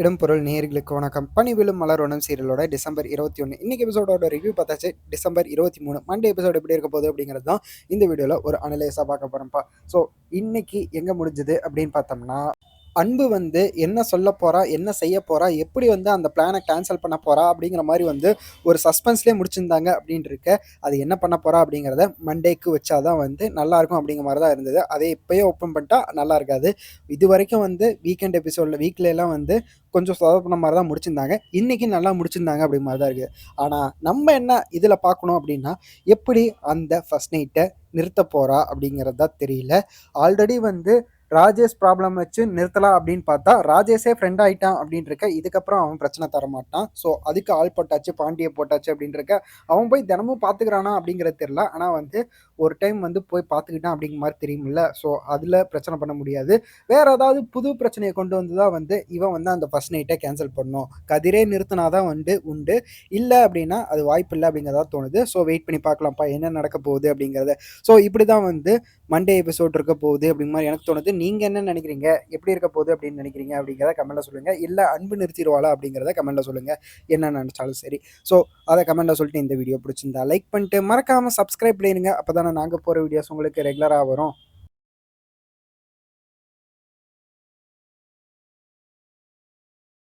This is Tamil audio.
இடம்பொருள் நேர்களுக்கு வணக்கம். பணிவிலும் மலர் சீரியலோட டிசம்பர் இருபத்தி ஒன்று இன்னைக்கு எபிசோடோட ரிவ்யூ பார்த்தாச்சு. டிசம்பர் இருபத்தி மூணு. மண்டே எபிசோடு எப்படி இருக்க போகுது அப்படிங்கிறது தான் இந்த வீடியோவில் ஒரு அனலைஸாக பார்க்க போகிறோம்ப்பா ஸோ இன்னைக்கு எங்கே முடிஞ்சது அப்படின்னு பார்த்தோம்னா அன்பு வந்து என்ன சொல்ல போறா என்ன செய்ய போறா எப்படி வந்து அந்த பிளானை கேன்சல் பண்ண போறா அப்படிங்கிற மாதிரி வந்து ஒரு சஸ்பென்ஸ்லேயே முடிச்சிருந்தாங்க அப்படின்ட்டு இருக்க அது என்ன பண்ண போறா அப்படிங்கிறத மண்டேக்கு வச்சாதான் வந்து நல்லா இருக்கும் அப்படிங்கிற மாதிரி தான் இருந்தது. அதை இப்போயே ஓப்பன் பண்ணிட்டா நல்லா இருக்காது இது வரைக்கும் வந்து வீக்கெண்ட் எபிசோடில் வீக்ல எல்லாம் வந்து கொஞ்சம் சொதப்பின மாதிரி தான் முடிச்சிருந்தாங்க. இன்னைக்கு நல்லா முடிச்சிருந்தாங்க அப்படி மாதிரி தான் இருக்குது ஆனால் நம்ம என்ன இதில் பார்க்கணும் அப்படின்னா எப்படி அந்த ஃபர்ஸ்ட் நைட்டை நிறுத்த போகிறா அப்படிங்கிறது தான் தெரியல. ஆல்ரெடி வந்து ராஜேஷ் ப்ராப்ளம் வச்சு நிறுத்தலாம் அப்படின்னு பார்த்தா ராஜேஷே ஃப்ரெண்ட் ஆகிட்டான் அப்படின்னு இருக்க இதுக்கப்புறம் அவன் பிரச்சனை தர மாட்டான் ஸோ அதுக்கு ஆள் போட்டாச்சு பாண்டியை போட்டாச்சு அப்படின்னு இருக்க அவன் போய் தினமும் பார்த்துக்கிறானா அப்படிங்கிறது தெரியல. ஆனால் வந்து ஒரு டைம் வந்து போய் பார்த்துக்கிட்டான் அப்படிங்கிற மாதிரி தெரியுமில்ல. ஸோ அதில் பிரச்சனை பண்ண முடியாது. வேற ஏதாவது புது பிரச்சனையை கொண்டு வந்து தான் வந்து இவன் வந்து அந்த ஃபர்ஸ்ட் நைட்டை கேன்சல் பண்ணும் கதிரே நிறுத்தினா தான் வந்து உண்டு. இல்லை அப்படின்னா அது வாய்ப்பு இல்லை அப்படிங்கிறதா தோணுது. ஸோ வெயிட் பண்ணி பார்க்கலாம்ப்பா என்ன நடக்க போகுது அப்படிங்கிறத. ஸோ இப்படி தான் வந்து மண்டே எபிசோட் இருக்க போகுது அப்படிங்கிற மாதிரி எனக்கு தோணுது. நீங்கள் என்ன நினைக்கிறீங்க? எப்படி இருக்க போகுது அப்படின்னு நினைக்கிறீங்க? அப்படிங்கிறத கமெண்ட்டில் சொல்லுங்கள் இல்லை அன்பு நிறுத்திடுவாளா அப்படிங்கிறத கமெண்ட்டில் சொல்லுங்கள் என்ன நினச்சாலும் சரி. ஸோ அதை கமெண்ட்டில் சொல்லிட்டு இந்த வீடியோ பிடிச்சிருந்தா லைக் பண்ணிட்டு மறக்காமல் சப்ஸ்கிரைப் பண்ணிடுங்க. அப்போ தானே நாங்கள் போகிற வீடியோஸ் உங்களுக்கு ரெகுலராக வரும்.